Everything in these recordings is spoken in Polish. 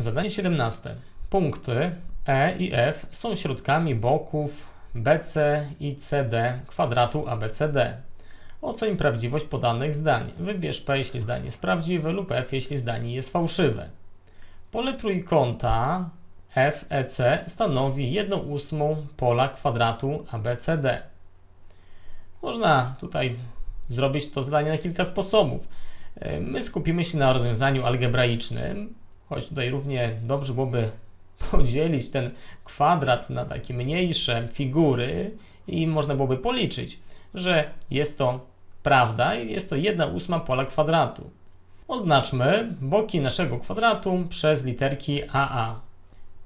Zadanie 17. Punkty E i F są środkami boków BC i CD kwadratu ABCD. Oceń prawdziwość podanych zdań. Wybierz P, jeśli zdanie jest prawdziwe, lub F, jeśli zdanie jest fałszywe. Pole trójkąta FEC stanowi 1 ósmą pola kwadratu ABCD. Można tutaj zrobić to zadanie na kilka sposobów. My skupimy się na rozwiązaniu algebraicznym, choć tutaj równie dobrze byłoby podzielić ten kwadrat na takie mniejsze figury i można byłoby policzyć, że jest to prawda i jest to 1 ósma pola kwadratu. Oznaczmy boki naszego kwadratu przez literki AA.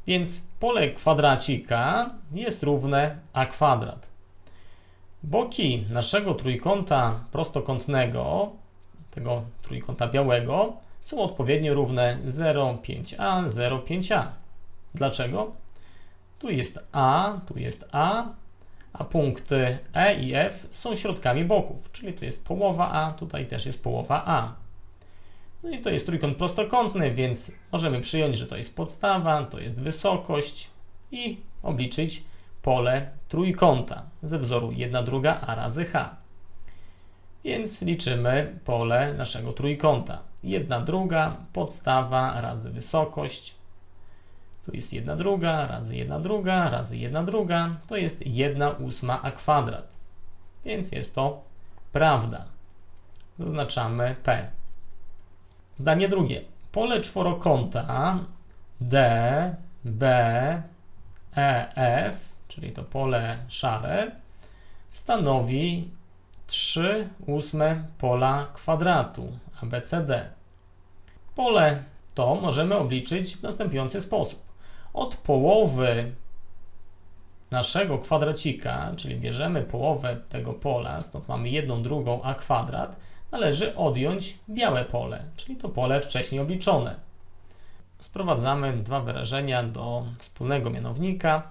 Więc pole kwadracika jest równe a kwadrat. Boki naszego trójkąta prostokątnego, tego trójkąta białego, są odpowiednio równe 0,5a, 0,5a. Dlaczego? Tu jest A, tu jest A, a punkty E i F są środkami boków, czyli tu jest połowa A, tutaj też jest połowa A. No i to jest trójkąt prostokątny, więc możemy przyjąć, że to jest podstawa, to jest wysokość i obliczyć pole trójkąta ze wzoru 1 druga a razy h. Więc liczymy pole naszego trójkąta. 1 druga, podstawa razy wysokość. Tu jest 1 druga, razy 1 druga, razy 1 druga. To jest 1 ósma a kwadrat. Więc jest to prawda. Zaznaczamy P. Zdanie drugie. Pole czworokąta D, B, E, F, czyli to pole szare, stanowi 3 ósme pola kwadratu ABCD. Pole to możemy obliczyć w następujący sposób. Od połowy naszego kwadracika, czyli bierzemy połowę tego pola, stąd mamy jedną drugą a kwadrat, należy odjąć białe pole, czyli to pole wcześniej obliczone. Sprowadzamy dwa wyrażenia do wspólnego mianownika.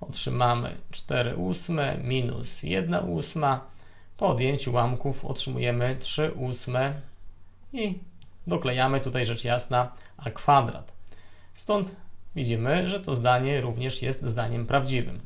Otrzymamy 4 ósme minus 1 ósma. Po odjęciu ułamków otrzymujemy 3 ósme i doklejamy tutaj rzecz jasna a kwadrat. Stąd widzimy, że to zdanie również jest zdaniem prawdziwym.